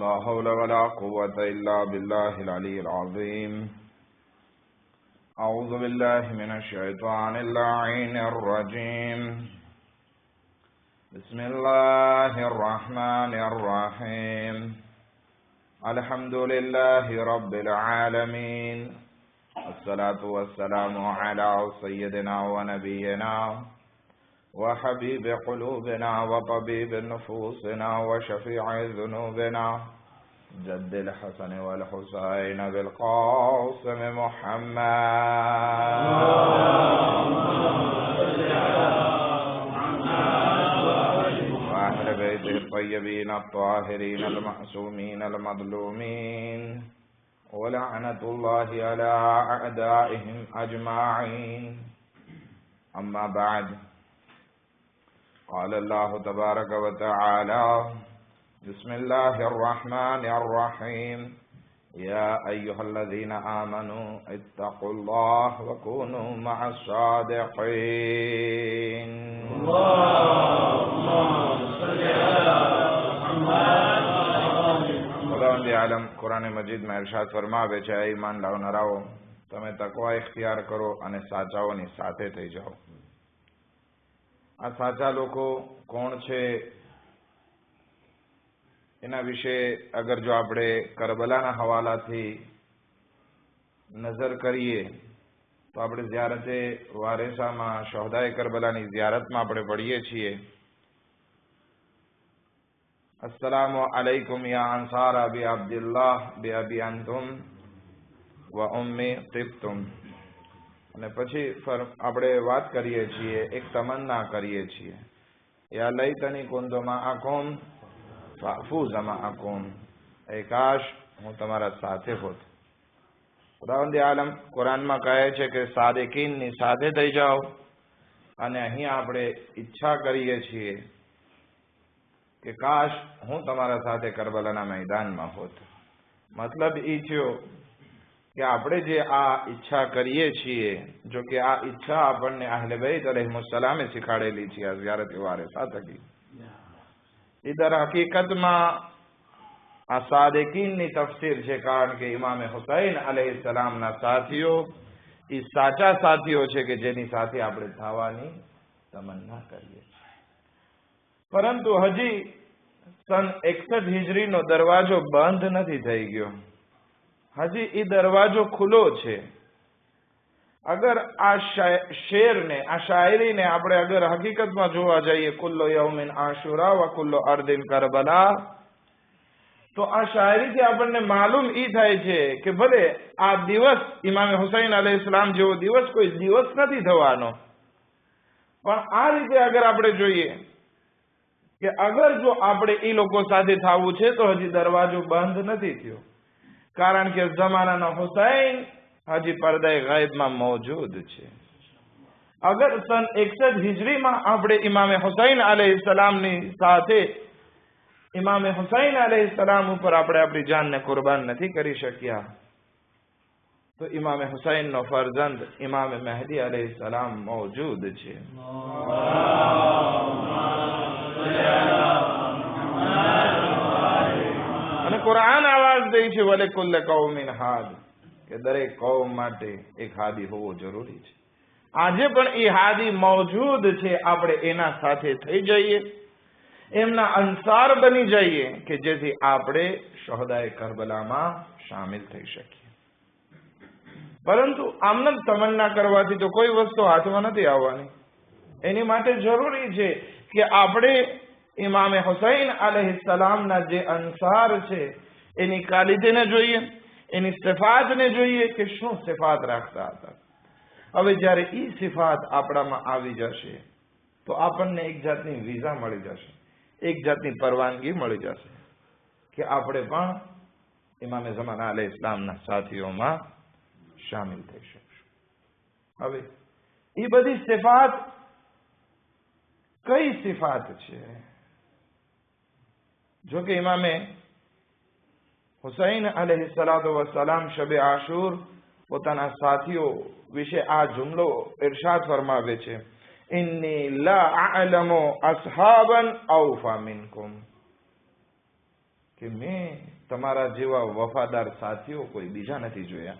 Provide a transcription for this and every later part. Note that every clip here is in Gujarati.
لا حول ولا قوة إلا بالله العلي العظيم. أعوذ بالله من الشيطان اللعين الرجيم. بسم الله الرحمن الرحيم. الحمد لله رب العالمين. الصلاة والسلام على سيدنا ونبينا وحبيب قلوبنا وطبيب نفوسنا وشفيع ذنوبنا. جد الحسن والحسين بالقاسم محمد. وأهل بيته الطيبين الطاهرين المعصومين المظلومين. ولعنة الله على أعدائهم أجمعين. أما بعد قال الله تبارك وتعالى بسم الله الرحمن الرحيم. يا أيها الذين آمنوا اتقوا الله وكونوا مع الصادقين. اللهم صل على محمد خداوند عالم، قرآن مجید میں ارشاد فرما بے چاہے ایمان لاؤ، نہ راؤ، تمہیں تقوی اختیار کرو انہیں ساتھ جاؤ انہیں ساتھے تھی جاؤ۔ આ સાચા લોકો કોણ છે એના વિશે અગર જો આપણે કરબલાના હવાલાથી નજર કરીએ તો આપણે ઝિયારતે વારેસામાં શોહદાએ કરબલાની ઝિયારતમાં આપણે પડીએ છીએ السلام علیکم یا انصار ابی عبداللہ بی ابی انتم و امی طبتم અને પછી આપણે વાત કરીએ છીએ, એક તમન્ના કરીએ છીએ. યા લઈતની કુંદોમાં આકુમ ફાફૂઝમાં આકુમ એ કાશ, હું તમારા સાથે હોત. ખુદાવંદી આલમ, કુરાનમાં કહે છે કે સાદેકીનની સાથે થઈ જાઓ. અને અહીં આપણે ઈચ્છા કરીએ છીએ કે કાશ હું તમારા સાથે કરબલાના મેદાનમાં હોત. મતલબ એ થયો કે આપણે જે આ ઈચ્છા કરીએ છીએ જો કે આ ઈચ્છા આપણને આહલે બૈત અલૈહિસ્સલામે શીખાડેલી છે આ ઝિયારત વારે સાતકી. ઇધર હકીકતમાં આ સાદેકીનની તફસીર છે કારણ કે ઇમામે હુસૈન અલૈહિસ્સલામના સાથીઓ એ સાચા સાથીઓ છે કે જેની સાથે આપણે થવાની તમન્ના કરીએ પરંતુ હજી સન એકસઠ હિજરીનો દરવાજો બંધ નથી થઈ ગયો. હજી એ દરવાજો ખુલ્લો છે. અગર આ શેરને, આ શાયરીને આપણે અગર હકીકતમાં જોવા જઈએ, કુલ્લો યૌમિન આશુરા વ કુલ્લો અર્દિન કરબલા, તો આ શાયરીથી આપણને માલુમ ઈ થાય છે કે ભલે આ દિવસ ઇમામ હુસૈન અલહ ઇસ્લામ જેવો દિવસ કોઈ દિવસ નથી થવાનો. પણ આ રીતે અગર આપણે જોઈએ કે અગર જો આપણે એ લોકો સાથે થવું છે, તો હજી દરવાજો બંધ નથી થયો. કારણ કે જમાનાનો હુસૈન હજી પડદાએ ગાયબમાં મોજૂદ છે. અગર સન એકસઠ હિજરીમાં આપણે ઇમામે હુસૈન અલૈહિ સાથે ઇમામે હુસૈન અલૈહિ સલામ ઉપર આપણે આપણી જાનને કુરબાન નથી કરી શક્યા, તો ઇમામે હુસૈનનો ફરજંદ ઇમામે મહેદી અલૈહિ સલામ મોજૂદ છે. અને કુરાન આવાજ દે છે, વલે કુલ્લે કૌમિન હાદ. કે દરેક કૌમ માટે એક હાદી હોવો જરૂરી છે. આજે પણ એ હાદી મોજૂદ છે, આપણે એના સાથે થઈ જઈએ. એમના અંસાર બની જઈએ કે જેથી આપણે શહદાએ કરબલામાં સામેલ થઈ શકીએ. પરંતુ આમને તમન્ના કરવાથી તો કોઈ વસ્તુ હાથમાં નથી આવવાની. એની માટે જરૂરી છે કે આપણે ઇમામે હુસૈન અલહ સલામના જે અંસાર છે, એની કાલિદીને જોઈએ, એની સિફાતને જોઈએ કે શું સિફાત રાખતા હતા. હવે જ્યારે એ સિફાત આપણામાં આવી જશે, તો આપણને એક જાતની વિઝા મળી જશે, એક જાતની પરવાનગી મળી જશે કે આપણે પણ ઇમામે જમાના અલે ઇસ્લામના સાથીઓમાં સામેલ થઈ શકશું. હવે એ બધી સિફાત કઈ સિફાત છે? જો કે ઇમામે હુસૈન અલહ સલાતો શબે આશુર પોતાના સાથીઓ વિશે આ જુમલો ઇરશાદ ફરમાવે છે. ઇન્ની લા અલમો અસહાબન ઔફા મિનકુમ. કે મેં તમારા જેવા વફાદાર સાથીઓ કોઈ બીજા નથી જોયા.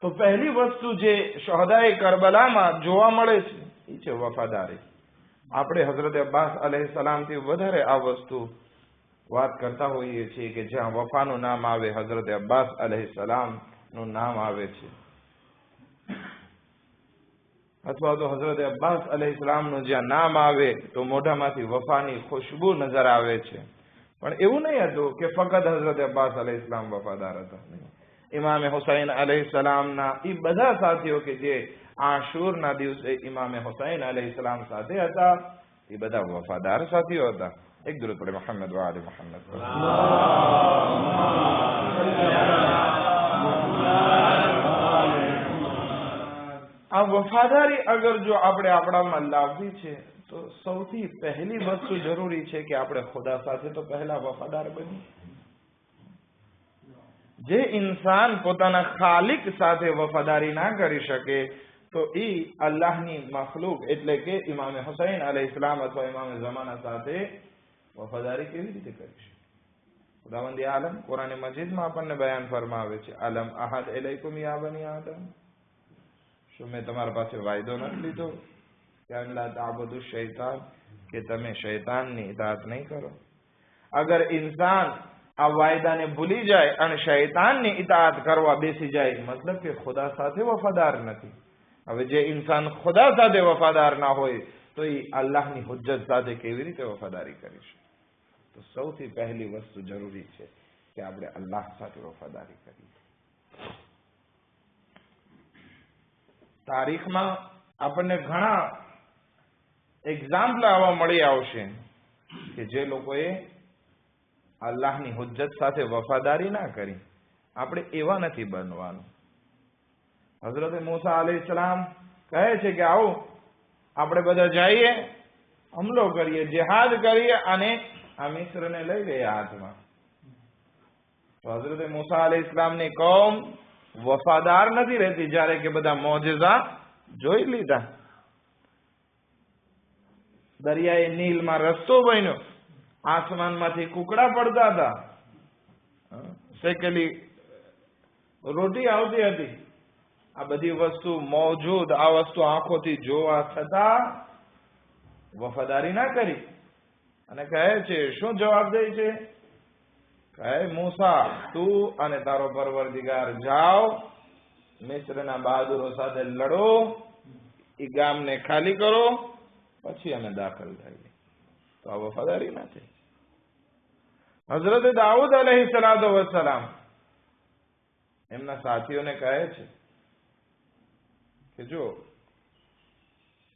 તો પહેલી વસ્તુ જે શહદાએ કરબલામાં જોવા મળે છે એ છે વફાદારી. આપણે હઝરત અબ્બાસ અલહસલામથી વધારે આ વસ્તુ વાત કરતા હોઈએ છીએ કે જ્યાં વફાનું નામ આવે, હઝરત અબ્બાસનું નામ આવે છે અથવા તો હઝરત અબ્બાસ અલહસલામનું જ્યાં નામ આવે, તો મોઢામાંથી વફાની ખુશ્બુ નજર આવે છે પણ એવું નહીં હતું કે ફક્ત હઝરત અબ્બાસ અલહસલામ સલામ વફાદાર હતા. ઇમામે હુસૈન અલહસલામના એ બધા સાથીઓ કે જે આશુરના દિવસે ઇમામે હુસૈન અલૈહિ સલામ સાથે હતા. એ બધા વફાદાર સાથીઓ હતા. એક દુરુદ પડે મોહમ્મદ વાલે મોહમ્મદ. આ વફાદારી અગર જો આપણે આપણામાં લાવવી છે, તો સૌથી પહેલી વસ્તુ જરૂરી છે કે આપણે ખુદા સાથે તો પહેલા વફાદાર બની જે ઇન્સાન પોતાના ખાલિક સાથે વફાદારી ના કરી શકે તો એ અલ્લાહની મખલુક એટલે કે ઇમામે હુસૈન અલૈહિ ઇસ્લામ અથવા ઇમામે જમાના સાથે વફાદારી કેવી રીતે કરીશ ખુદાવંદી આલમ કુરાન મજીદમાં આપણને બયાન ફરમાવે છે આલમ અહદ એલૈકુમ યા બની આદમ? શું મેં તમારા પાસે વાયદો નથી લીધો? કે અલ્લાહ તાબદુ શૈતાન? કે તમે શૈતાનની ઇતાત નહીં કરો. અગર ઇન્સાન આ વાયદાને ભૂલી જાય અને શૈતાનની ઇતાત કરવા બેસી જાય, મતલબ કે ખુદા સાથે વફાદાર નથી. હવે જે ઇન્સાન ખુદા સાથે વફાદાર ના હોય, તો એ અલ્લાહની હુજ્જત સાથે કેવી રીતે વફાદારી કરીશું તો સૌથી પહેલી વસ્તુ જરૂરી છે કે આપણે અલ્લાહ સાથે વફાદારી કરીએ. તારીખમાં આપણને ઘણા એક્ઝામ્પલ આવા મળી આવશે કે જે લોકોએ અલ્લાહની હુજ્જત સાથે વફાદારી ના કરી. આપણે એવા નથી બનવાનું. હઝરત મૂસા અલી ઇસ્લામ કહે છે કે આવો, આપણે બધા જઈએ, હમલો કરીએ, જેહાદ કરીએ અને આ મિશ્રને લઈ ગયા હાથમાં. તો હઝરત મૂસા અલી ઇસ્લામની કોમ વફાદાર નથી રહેતી જ્યારે કે બધા મોજેઝા જોઈ લીધા. દરિયાએ નીલમાં રસ્તો બન્યો, આસમાનમાંથી કુકડા પડતા હતા. શેકેલી રોટી આવતી હતી. આ બધી વસ્તુ મોજૂદ, આ વસ્તુ આંખોથી જોવા છતાં વફાદારી ના કરી. અને કહે છે, શું જવાબ દે છે? કહે, મૂસા, તું અને તારો પરવરદિગાર જાઓ, મિશ્રના બહાદુરો સાથે લડો એ ગામને ખાલી કરો, પછી અમે દાખલ થઈએ. તો આ વફાદારી ના થઈ. હઝરત દાઉદ અલહી સલાતો વસલામ એમના સાથીઓને કહે છે કે જો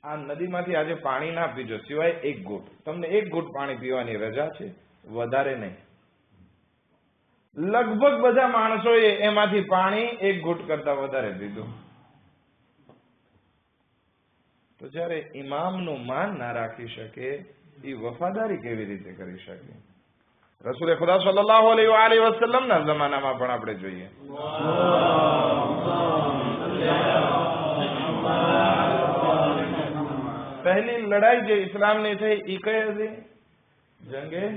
આ નદીમાંથી આજે પાણી ના પીજો સિવાય એક ઘૂંટ તમને એક ઘૂંટ પાણી પીવાની રજા છે? વધારે નહીં. લગભગ બધા માણસોએ એમાંથી પાણી એક ઘૂંટ કરતા વધારે પીધું. તો જયારે ઇમામનું માન ના રાખી શકે એ વફાદારી કેવી રીતે કરી શકે? રસુલે ખુદા સલ્લાહ અલી વસલ્લમ ના જમાનામાં પણ આપણે જોઈએ. પહેલી લડાઈ જે ઇસ્લામની થઈ એ કઈ હતી? જંગે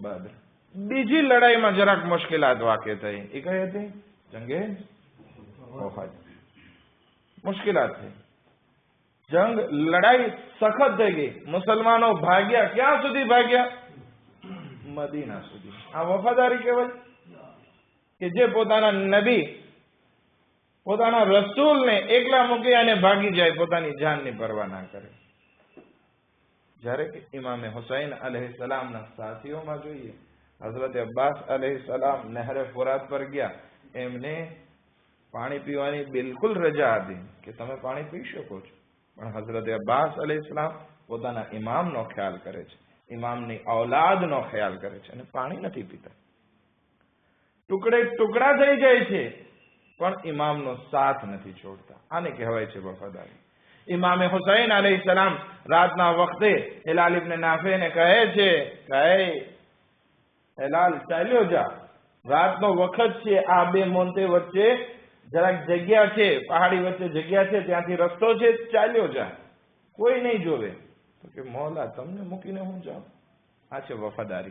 બદ્ર બીજી લડાઈમાં જરાક મુશ્કેલાત વાકે થઈ. એ કઈ હતી? જંગે મુશ્કેલાત થઈ. જંગ, લડાઈ સખત થઈ ગઈ. મુસલમાનો ભાગ્યા ક્યાં સુધી ભાગ્યા? મદીના સુધી. આ વફાદારી કહેવાય? કે જે પોતાના નબી, પોતાના રસૂલને એકલા મૂકી અને ભાગી જાય, પોતાની જાનની પરવા ના કરે. જ્યારે કે ઇમામે હુસૈન સલામના સાથીઓમાં જોઈએ, હઝરત અબ્બાસ સલામ નહેરે ફોરાત પર ગયા, એમને પાણી પીવાની બિલકુલ રજા હતી કે તમે પાણી પી શકો છો. પણ હઝરત અબ્બાસ સલામ પોતાના ઇમામનો ખ્યાલ કરે છે, ઇમામની ઔલાદનો ખ્યાલ કરે છે અને પાણી નથી પીતા. ટુકડે ટુકડા થઈ જાય છે, પણ ઇમામનો સાથ નથી છોડતા. આને કહેવાય છે વફાદારી. ઇમામે હુસૈન અલી સલામ રાતના વખતે હિલાલ ઇબ્ન નાફેને કહે છે કહે હિલાલ, ચાલ્યો જા. રાતનો વખત છે, આ બે મોંતે વચ્ચે જરાક જગ્યા છે, પહાડી વચ્ચે જગ્યા છે, ત્યાંથી રસ્તો છે, ચાલ્યો જા. કોઈ નહીં જોવે. તો કે મોલા તમને મૂકીને હું જાઉં? આ છે વફાદારી.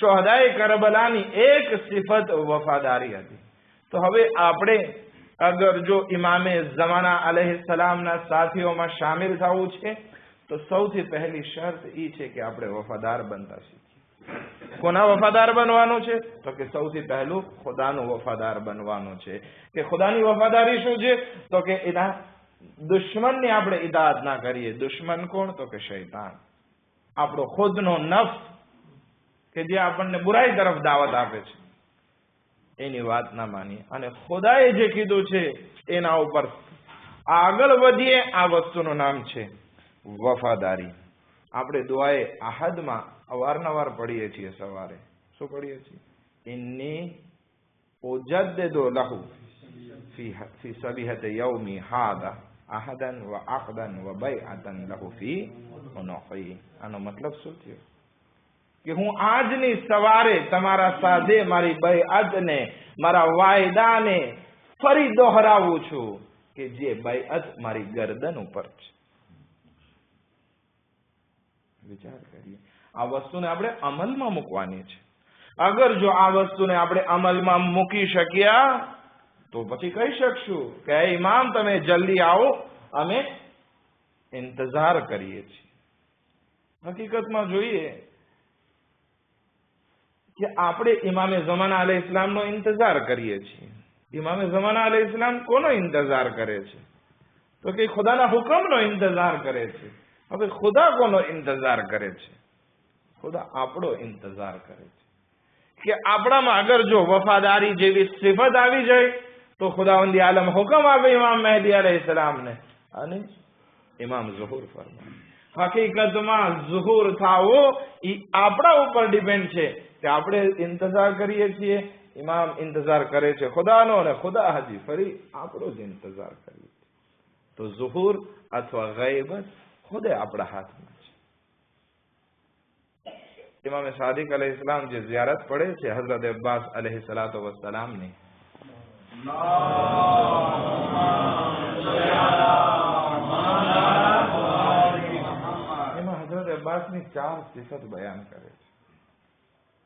શોહદાએ કરબલાની એક સિફત વફાદારી હતી. તો હવે આપણે અગર જો ઇમામે જમાના અલહ સલામના સાથીઓમાં સામેલ થવું છે, તો સૌથી પહેલી શરત એ છે કે આપણે વફાદાર બનતા શીખીએ. કોના વફાદાર બનવાનું છે? તો કે સૌથી પહેલું ખુદાનું વફાદાર બનવાનું છે. કે ખુદાની વફાદારી શું છે? તો કે એના દુશ્મનની આપણે ઇદાદ ના કરીએ. દુશ્મન કોણ? તો કે શૈતાન. આપણો ખુદનો નફ્સ કે જે આપણને બુરાઈ તરફ દાવત આપે છે. એની વાત ના માની અને ખુદાએ જે કીધું છે એના ઉપર આગળ વધીએ, આ વસ્તુનું નામ છે વફાદારી. આપણે દુઆએ આહદમાં અવારનવાર પડીએ છીએ સવારે. શું પડીએ છીએ? ઇન્ની ઉજદ્દિદુ લહુ ફી ફી સબીહતિ યૌમી હાદા. અહદન વ આખદન વ બૈઅતન લહુ ફી ઉનુખી આનો મતલબ શું થયો? કે હું આજની સવારે તમારા સાથે મારી બૈઅતને મારા વાયદાને ફરી દોહરાવું છું કે જે બૈઅત મારી ગરદન ઉપર છે. વિચાર કરીએ. આ વસ્તુને આપણે અમલમાં મૂકવાની છે. અગર જો આ વસ્તુને આપણે અમલમાં મૂકી શક્યા તો પછી કહી શકશું કે ઇમામ તમે જલ્દી આવો, અમે ઇંતજાર કરીએ છીએ. હકીકતમાં જોઈએ કે આપણે ઇમામે જમાના અલે ઇસ્લામનો ઇંતજાર કરીએ છીએ. ઇમામે જમાના અલે ઇસ્લામ કોનો ઇંતજાર કરે છે? તો કે ખુદાના હુકમનો ઇંતજાર કરે છે. હવે ખુદા કોનો ઇંતજાર કરે છે? ખુદા આપણો ઇંતજાર કરે છે. કે આપણામાં અગર જો વફાદારી જેવી સિફત આવી જાય, તો ખુદાવંદી આલમ હુકમ આપે ઇમામ મહેદી અલૈહિ ઇસ્લામને અને ઇમામ ઝહુર ફરમાય હકીકતમાં ઝુહુર થાવો એ આપણા ઉપર ડિપેન્ડ છે. કે આપણે ઇંતજાર કરીએ છીએ ઇમામ ઇંતજાર કરે છે. ખુદાનો અને ખુદા હજી ફરી આપણો જ ઇંતજાર કરીએ તો ઝુહુર અથવા ગૈબત ખુદે આપણા હાથમાં ઇમામે સાદિક અલહ ઇસ્લામ જે ઝિયારત પડે છે, હઝરત અબ્બાસ અલહ સલાતો વસલામની એમાં હઝરત અબ્બાસની ચાર સિફત બયાન કરે છે.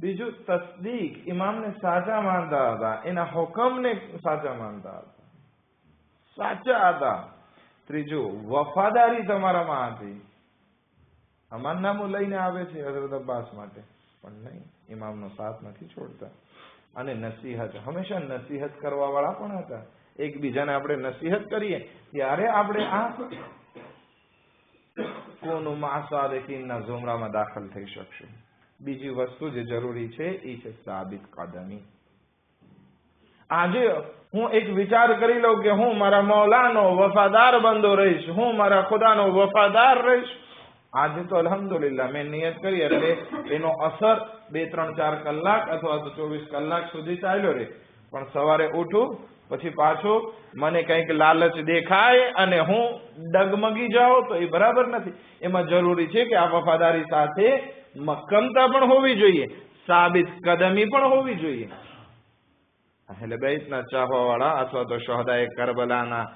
બીજું તસ્દીક ઇમામને સાચા માનતા હતા. એના હુકમને સાચા માનતા હતા. સાચા હતા. ત્રીજું, વફાદારી તમારામાં હતી. અમારનામું લઈને આવે છે હજરત અબ્બાસ માટે. પણ નહીં ઇમામનો સાથ નથી છોડતા. અને નસીહત, હંમેશા નસીહત કરવા વાળા પણ હતા. એકબીજાને આપણે નસીહત કરીએ, ત્યારે આપણે આ કોનું માસાદેકીનના ઝુમરામાં દાખલ થઈ શકશું. બીજી વસ્તુ જે જરૂરી છે એ છે સાબિત કદમી. આજે હું એક વિચાર કરી લઉં કે હું મારા મૌલાનો વફાદાર બંદો રહીશ, હું મારા ખુદાનો વફાદાર રહીશ. આજે તો અલહમદુલિલ્લાહ, મેં નિયત કરી એટલે એનો અસર બે, ત્રણ, ચાર કલાક અથવા તો ચોવીસ કલાક સુધી ચાલ્યો રહે. પણ સવારે ઉઠું, પછી પાછું મને કંઈક લાલચ દેખાય અને હું ડગમગી જાઉં તો એ બરાબર નથી. એમાં જરૂરી છે કે આ વફાદારી સાથે મક્કમતા પણ હોવી જોઈએ, સાબિત કદમી પણ હોવી જોઈએ. એટલે બેતના ચાહવા વાળા અથવા તો શહદાએ કરબલાના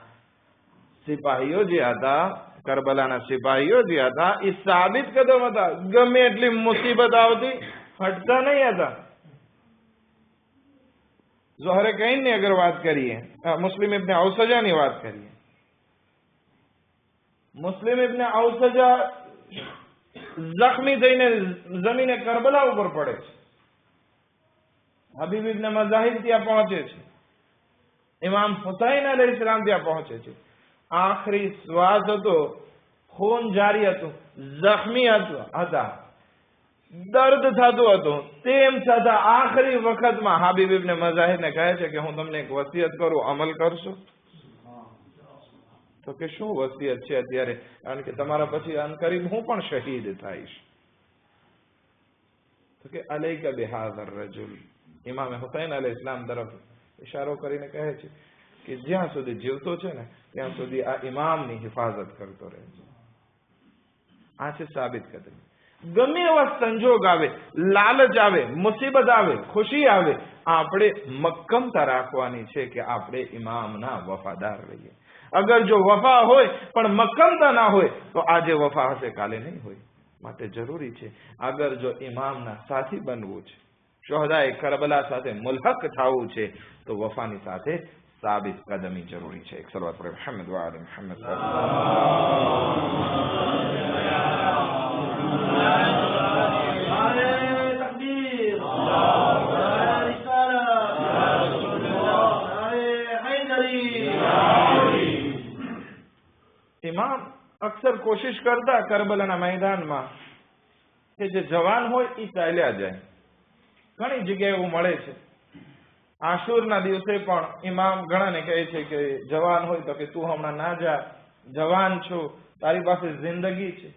સિપાહીઓ જે હતા, કરબલાના સિપાહીઓ જે હતા, એ સાબિત કદમ હતા. ગમે એટલી મુસીબત આવતી હટતા નહીં હતા. જોહરે કઈ અગર વાત કરીએ મુસ્લિમ ઇબ્ને અવસજાની વાત કરીએ. મુસ્લિમ ઇબ્ને અવસજા જખમી થઈને જમીને કરબલા ઉપર પડે છે. હબીબ ઇબ્ન મઝાહિબ ત્યાં પહોંચે છે. ઇમામ હુસૈન અલૈહિ ઇસ્લામ ત્યાં પહોંચે છે. આખરી શ્વાસ હતો, ખૂન જારી હતું, જખમી હતું દર્દ થતું હતું. તેમ છતાં આખરી વખતમાં હાબીબ ઇબ્ને મજાહિદને કહે છે કે હું તમને એક વસિયત કરું, અમલ કરશો? તો કે શું વસિયત છે અત્યારે? કારણ કે તમારા પછી અનકરીબ હું પણ શહીદ થઈશ. તો કે અલૈકા બિહાઝર રજુલ. ઇમામે હુસૈન અલ ઇસ્લામ તરફ ઇશારો કરીને કહે છે કે જ્યાં સુધી જીવતો છે ને, ત્યાં સુધી આ ઇમામની હિફાજત કરતો રહે છે આ છે સાબિત કદમ ગમે એવા સંજોગ આવે, લાલચ આવે, મુસીબત આવે, ખુશી આવે, આપણે મક્કમતા રાખવાની છે કે આપણે ઇમામના વફાદાર રહીએ. અગર જો વફા હોય પણ મક્કમતા ના હોય તો આજે વફા હશે કાલે નહીં હોય માટે જરૂરી છે અગર જો ઇમામના સાથી બનવું છે શોહદાએ કરબલા સાથે મુલહક થવું છે તો વફાની સાથે સાબિત કદમી જરૂરી છે એક સલવાત પર મોહમ્મદ વા આલે મોહમ્મદ ઇમામ અક્ષર કોશિશ કરતા કરબલાના મેદાનમાં કે જે જવાન હોય એ ચાલ્યા જાય. ઘણી જગ્યાએ એવું મળે છે. આશુરના દિવસે પણ ઇમામ ઘણાને કહે છે કે જવાન હોય તો કે તું હમણાં ના જા, જવાન છો, તારી પાસે જિંદગી છે.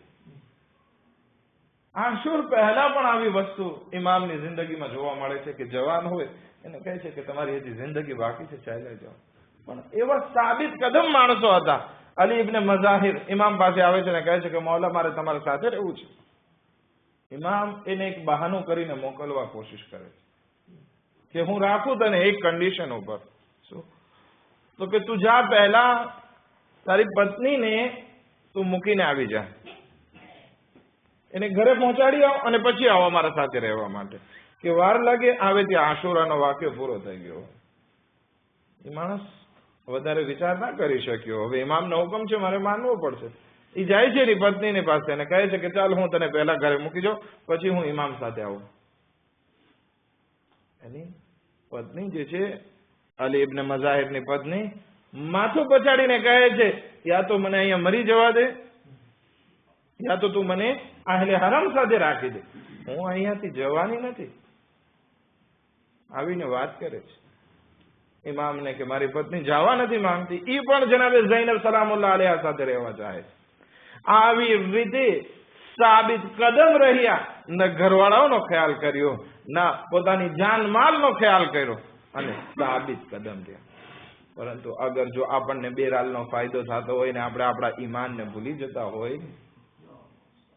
આશુર પહેલા પણ આવી વસ્તુ ઇમામની જિંદગીમાં જોવા મળે છે કે જવાન હોય, એને કહે છે કે તમારી હજી જિંદગી બાકી છે, ચાલ્યા જાઓ. પણ એવા સાબિત કદમ માણસો હતા અલી ઇબને મઝાહિર, ઇમામ પાસે આવે છે ને કહે છે કે, મૌલા, મારે તમારી સાથે રહેવું છે. ઇમામ એને એક બહાનું કરીને મોકલવા કોશિશ કરે છે કે, હું રાખું તને એક કન્ડિશન ઉપર. તો કે, તું જા પહેલા, તારી પત્નીને તું મૂકીને આવી જા. એને ઘરે પહોંચાડી આવ અને પછી આવો મારા સાથે રહેવા માટે. કે વાર લાગે, આવે ત્યાં આશુરાનો વાક્ય પૂરો થઈ ગયો. એ માણસ વધારે વિચાર ના કરી શક્યો. હવે ઇમામનો હુકમ છે, મારે માનવો પડશે. એ જાય છે એની પત્નીની પાસે અને કહે છે કે ચાલ હું તને પહેલા ઘરે મૂકી જાઉં, પછી હું ઇમામ સાથે આવું. એની પત્ની જે છે, અલી ઇબ્ને મઝાહિરની પત્ની, માથું પછાડીને કહે છે, યા તો મને અહીંયા મરી જવા દે, યા તો તું મને આહલે હરમ સાથે રાખી દે. હું અહીંયાથી જવાની નથી. આવીને વાત કરે છે. ઇમામને કે મારી પત્ની જવા નથી માંગતી એ પણ જનાબે જૈનબ સલામુલ્લાહ અલૈહા સાથે રહેવા ચાહે આવી રીતે સાબિત કદમ રહ્યા, ન ઘરવાળાઓનો ખ્યાલ કર્યો, ના પોતાની જાન માલનો ખ્યાલ કર્યો, અને સાબિત કદમ રહ્યા. પરંતુ અગર જો આપણને બેરાલનો ફાયદો થતો હોય ને આપણે આપણા ઈમાનને ભૂલી જતા હોય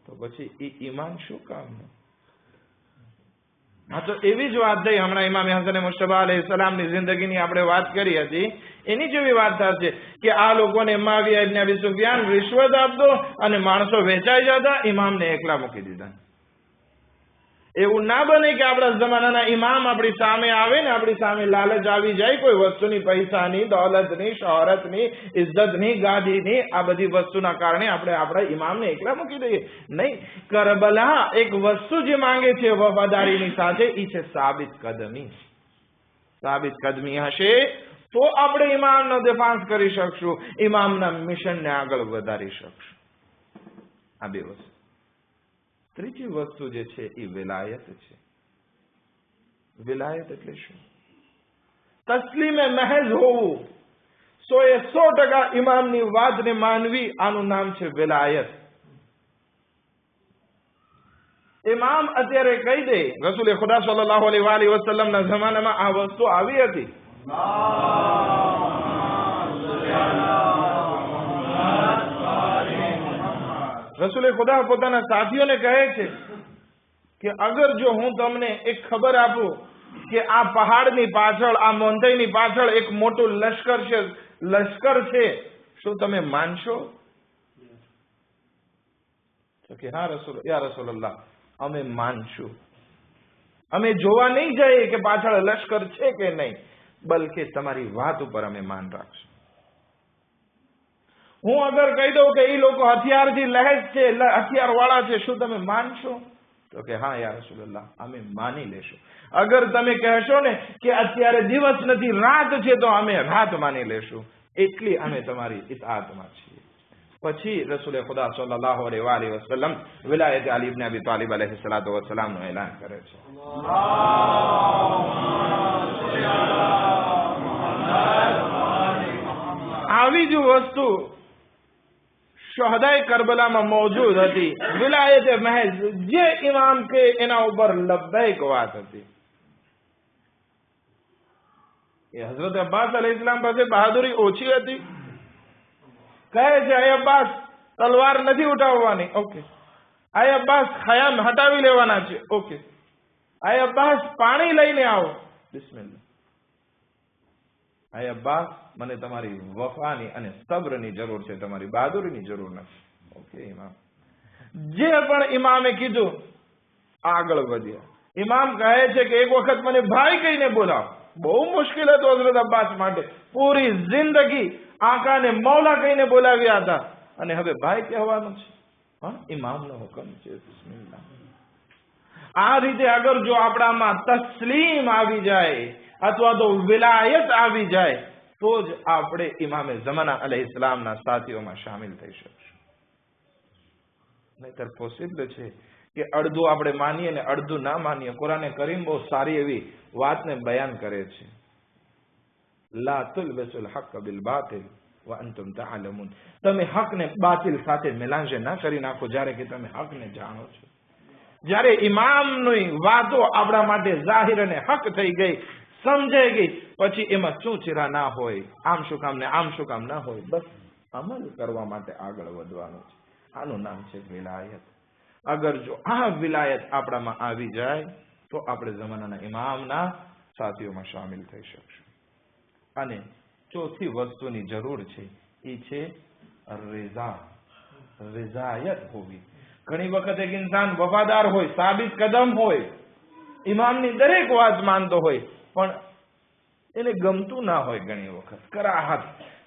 તો પછી એ ઈમાન શું કામનું? હા, તો એવી જ વાત થઈ હમણાં ઇમામ હસન મુસ્તફા અલૈહિ સલામની જિંદગીની આપણે વાત કરી હતી. એની જેવી વાત થશે કે આ લોકોને માવિયા ઇબ્ન અબી સુફિયાન રિશ્વત આપતો અને માણસો વેચાઈ જતા ઇમામને એકલા મૂકી દીધા. એવું ના બને કે આપણા જમાનાના ઇમામ આપણી સામે આવે ને આપણી સામે લાલચ આવી જાય, કોઈ વસ્તુની પૈસાની, દોલતની, શોહરતની, ઇજ્જતની, ગાદીની, આ બધી વસ્તુના કારણે આપણે આપણા ઇમામને એકલા મૂકી દઈએ. નહીં, કરબલા એક વસ્તુ જે માંગે છે વફાદારીની સાથે એ છે સાબિત કદમી. સાબિત કદમી હશે તો આપણે ઇમામનો દેફાંસ કરી શકશું. ઇમામના મિશનને આગળ વધારી શકશું. આ બે વસ્તુ. ત્રીજી વસ્તુ જે છે, એ વિલાયત છે. વિલાયત એટલે શું? તસ્લીમે મહેજ હોવું. સો એ સો ટકા ઇમામની વાતને માનવી, આનું નામ છે વિલાયત. ઇમામ અત્યારે કહી દે, રસૂલે ખુદા સલ્લલ્લાહુ વસલમ ના જમાનામાં આ વસ્તુ આવી હતી. રસૂલે ખુદા પોતાના સાથીઓને કહે છે કે અગર જો હું તમને એક ખબર આપું કે આ પહાડની પાછળ, આ મોંધઈની પાછળ એક મોટું લશ્કર છે લશ્કર છે, શું તમે માનશો? કે હા રસુલ, યા રસૂલલ્લાહ, અમે માનશું. અમે જોવા નહીં જઈએ કે પાછળ લશ્કર છે કે નહીં, બલકે તમારી વાત ઉપર અમે માન રાખશું. હું અગર કહી દઉં કે એ લોકો હથિયારથી લહેજ છે હથિયાર વાળા છે, શું તમે માનશો? તો કે હા યા રસુલ્લાહ અમે માની લેશું. અગર તમે કહેશો ને કે અત્યારે દિવસ નથી, રાત છે, તો અમે રાત માની લેશું. એટલી અમે તમારી ઇતાતમાં છીએ. પછી રસુલે ખુદા સલ્લાહ અલી વસલમ વિલાયત અલી ઇબ્ન અબી તાલિબ અલૈહિ સલાતુ વસલામનું એલાન કરે છે. આવી જ વસ્તુ શહદાય કરબલામાં મોજૂદ હતી વિલાયતે મહેજ જે ઇમામ કે એના ઉપર લબ્બૈક વાત હતી એ હઝરત અબ્બાસ અલી ઇસ્લામ પાસે બહાદુરી ઓછી હતી કહે છે અય અબ્બાસ તલવાર નથી ઉઠાવવાની ઓકે અય અબ્બાસ ખયામ હટાવી લેવાના છે ઓકે અય અબ્બાસ પાણી લઈને આવો બિસ્મિલ્લાહ અબ્બાસ મને તમારી વફાની અને સબ્રની જરૂર છે, તમારી બહાદુરીની જરૂર નથી. ઓકે ઇમામ જે પણ ઇમામે કીધું, આગળ વધ્યા. ઇમામ કહે છે કે એક વખત મને ભાઈ કહીને બોલાવો. બહુ મુશ્કેલ હતું હઝરત અબ્બાસ માટે. પૂરી જિંદગી આકાને મૌલા કહીને બોલાવ્યા હતા. અને હવે ભાઈ કહેવાનું છે. હા ઇમામનો હુકમ છે. બિસ્મિલ્લાહ. આ રીતે અગર જો આપણામાં તસ્લીમ આવી જાય અથવા તો વિલાયત આવી જાય, તો જ આપણે ઇમામે જમાના અલહ ઇસ્લામના સાથીઓમાં સામેલ થઈ શકશું. નહીતર પોસિબલ છે કે અડધું આપણે માનીએ ને અડધું ના માનીએ. કુરાને કરીમ બહુ સારી એવી વાતને બયાન કરે છે. લા તુલબિસુલ હક બિલ બાતિલ વ અંતુમ તઆલમુન. તમે હકને બાતિલ સાથે મેલાંજે ના કરી નાખો, જ્યારે કે તમે હકને જાણો છો. જ્યારે ઇમામની વાતો આપણા માટે જાહેર અને હક થઈ ગઈ, સમજાઈ ગઈ, પછી એમાં શું ચીરા ના હોય? આમ શું કામ ને આમ શું કામ ના હોય? બસ અમલ કરવા માટે આગળ વધવાનું છે. આનું નામ છે વિલાયત. અગર જો આ વિલાયત આપણામાં આવી જાય, તો આપણે જમાનાના ઇમામના સાથીઓમાં સામેલ થઈ શકશું. અને ચોથી વસ્તુની જરૂર છે એ છે રેઝા. રેઝાયત હોવી. ઘણી વખત એક ઇન્સાન વફાદાર હોય, સાબિત કદમ હોય ઇમામની દરેક વાત માનતો હોય, પણ એને ગમતું ના હોય ઘણી વખત. કરાહત.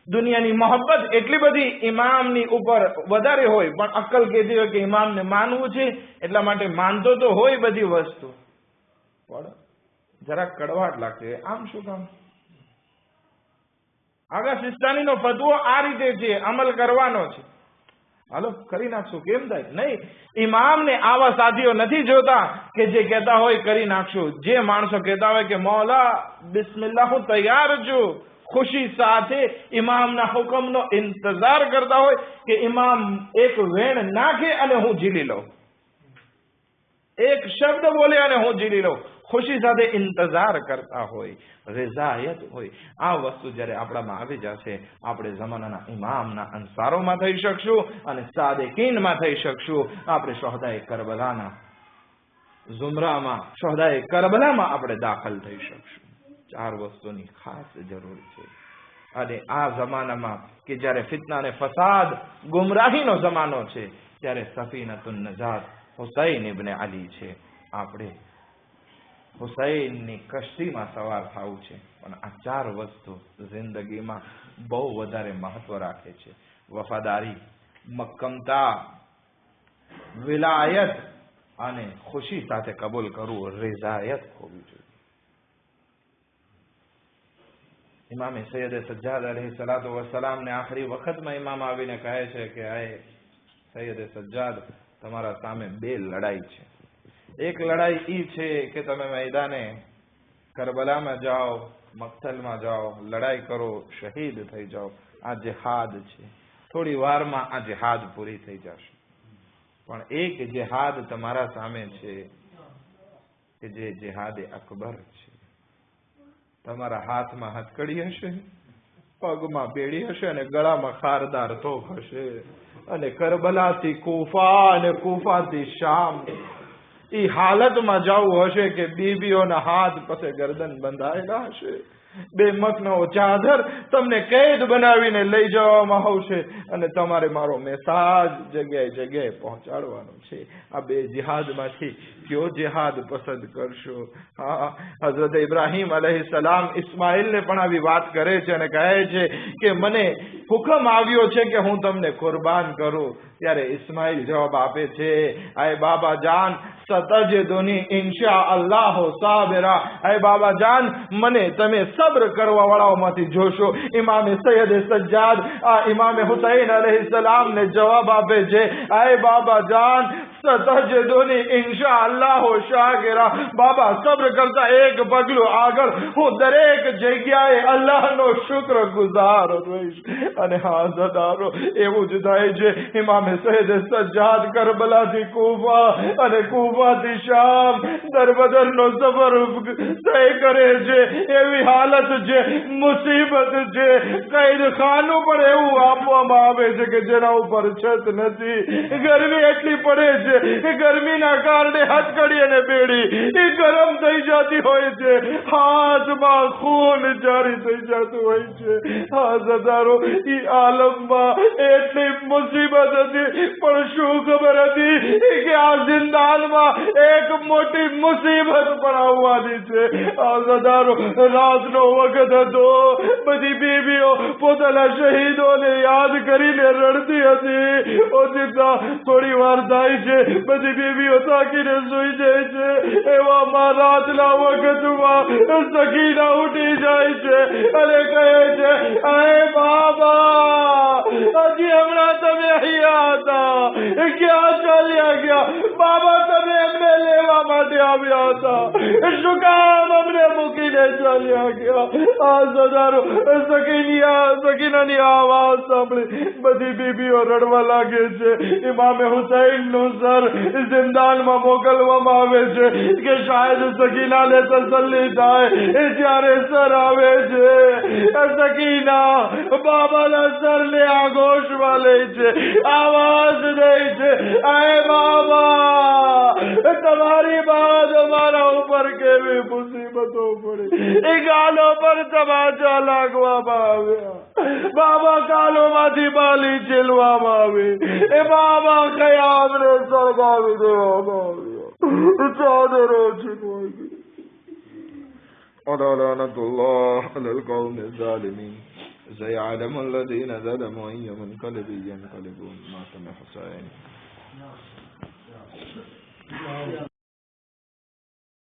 દુનિયાની મોહબ્બત એટલી બધી ઇમામની ઉપર વધારે હોય, પણ અક્કલ કહેતી હોય કે ઇમામને માનવું છે, એટલા માટે માનતો તો હોય બધી વસ્તુ. પણ જરાક કડવાટ લાગતી હોય. આમ શું કામ? આગા સિસ્તાનીનો ફતવો આ રીતે છે, અમલ કરવાનો છે. હાલો, કરી નાખશું. કેમ થાય? નહીં. ઇમામને આવા સાથીઓ નથી જોતા કે જે કહેતા હોય કરી નાખશું. જે માણસો કહેતા હોય કે, મોલા, બિસ્મિલ્લાહ, હું તૈયાર છું. ખુશી સાથે ઇમામના હુકમનો ઇંતજાર કરતા હોય કે ઇમામ એક વેણ નાખે અને હું ઝીલી લઉં. એક શબ્દ બોલે અને હું જીલી લઉં ખુશી સાથે ઇંતજાર કરતા હોય રેઝાયત હોય આ વસ્તુ જ્યારે આપણામાં આવી જશે, આપણે જમાનાના ઇમામના અંસારોમાં થઈ શકશું અને સાદેકીનમાં થઈ શકશું. આપણે શોહદાએ કરબલાના ઝુમરામાં, શોહદાએ કરબલામાં આપણે દાખલ થઈ શકશું. ચાર વસ્તુની ખાસ જરૂર છે. અને આ જમાનામાં કે જ્યારે ફિતના અને ફસાદ, ગુમરાહીનો જમાનો છે, ત્યારે સફીનતુન નજાત હુસૈન ઇબને અલી છે. આપણે હુસૈનની કશ્તીમાં સવાર થવું છે પણ આ ચાર વસ્તુ જિંદગીમાં બહુ વધારે મહત્વ રાખે છે. વફાદારી, મક્કમતા, વિલાયત અને ખુશી સાથે કબૂલ કરવું રિઝાયત હોવી જોઈએ. ઇમામે સૈયદ સજ્જાદ અલહી સલાતો વસલામને આખરી વખતમાં ઇમામ આવીને કહે છે કે આય સૈયદ સજ્જાદ તમારા સામે બે લડાઈ છે. એક લડાઈ ઈ છે કે તમે મેદાને કરબલામાં જાઓ મક્તલમાં જાઓ, લડાઈ કરો, શહીદ થઈ જાઓ. આ જેહાદ છે. થોડી વારમાં આ જેહાદ પૂરી થઈ જશે. પણ એક જેહાદ તમારા સામે છે કે જે જેહાદે અકબર છે. તમારા હાથમાં હથકડી હશે, પગમાં બેડી હશે અને ગળામાં ખારદાર તોપ હશે. અને કરબલાથી કુફા અને કુફાથી શામ. એ હાલતમાં જવું હશે કે બીબીઓના હાથ પાસે ગરદન બંધાયેલા હશે. બે મકનો ચાદર તમને કેદ બનાવીને લઈ જવામાં આવશે અને તમારે મારો મેસાજ જગ્યાએ જગ્યાએ પહોંચાડવાનો છે. આ બે જિહાદમાંથી કયો જિહાદ પસંદ કરશો? હા, હઝરત ઇબ્રાહિમ અલહી સલામ ઇસ્માઇલને પણ આવી વાત કરે છે અને કહે છે કે મને હુકમ આવ્યો છે કે હું તમને કુરબાન કરું. ત્યારે ઇસ્માઇલ જવાબ આપે છે આય બાબા જાન સતજદુની ઇન્શા અલ્લાહ સાબિરા. આય બાબા જાન, મને તમે સબ્ર કરવા વાળાઓમાંથી જોશો. ઇમામે સૈયદ સજ્જાદ, આ ઇમામે હુસૈન અલૈહિ સલામ ને જવાબ આપે છે આય બાબા જાન સતજદુની ઇન્શા અલ્લાહ શાગિરા બાબા સબ્ર કરતા એક પગલું આગળ હું દરેક જગ્યાએ અલ્લાહનો શુક્ર ગુજાર રહીશ અને હા સદારો એવું જ થાય છે ઇમામે સૈયદ સજ્જાદ કરબલાથી કુફા અને કુફાથી શામ દરબદરનો સફર તય કરે છે એવી હાલત છે મુસીબત છે કઈ ખાનું પણ એવું આપવામાં આવે છે કે જેના ઉપર છત નથી ગરમી એટલી પડે છે. ગરમીના કારણે હથકડી અને બેડી. એ ગરમ થઈ જતી હોય છે. હાથમાં ખૂન જારી થઈ જતું હોય છે. હા સદારો એ આલમમાં એટલી મુસીબત હતી. પણ શું ખબર હતી? કે આ જિંદાનમાં એક મોટી મુસીબત પણ આવવાની છે. આ સદારો રાતનો વખત હતો. બધી બીબીઓ પોતાના શહીદોને યાદ કરીને રડતી હતી. ઓચિતા થોડી વાર થાય છે. બધી બીબીઓ તાકીને સુઈ જાય છે. એવામાં રાતના વખતમાં સકીના ઉઠી જાય છે અને કહે છે, અરે બાબા, હજી હમણાં તમે અહીંયા હતા. ક્યાં ચાલ્યા ગયા? બાબા, તમે એમને લેવા માટે આવ્યા હતા. શું કામ અમને મૂકીને ચાલ્યા ગયા? આ સદારો સકીનિયા સકીનાની આવાજ સાંભળી બધી બીબીઓ રડવા લાગે છે. ઇમામે હુસૈનનું સર જિંદાનમાં મોકલવામાં આવે છે કે શાયદ સકીનાને તસલ્લી થાય એ જ્યારે સર આવે છે સકીના બાબાના સરને આઘોષમાં લે છે આવાજ દે છે અરે બાબા તમારી બાદ મારા ઉપર કેવી મુસીબતો પડી એ ગાલો પર તમાચા લાગવામાં આવ્યા બાબા કાલોમાંથી બાલી ચેલવામાં આવી એ બાબા કયા અમને સળગાવી દેવામાં ولا لعنة الله على القوم الظالمين سيعلم الذين ظلموا أي منقلب ينقلبون ماتم حسين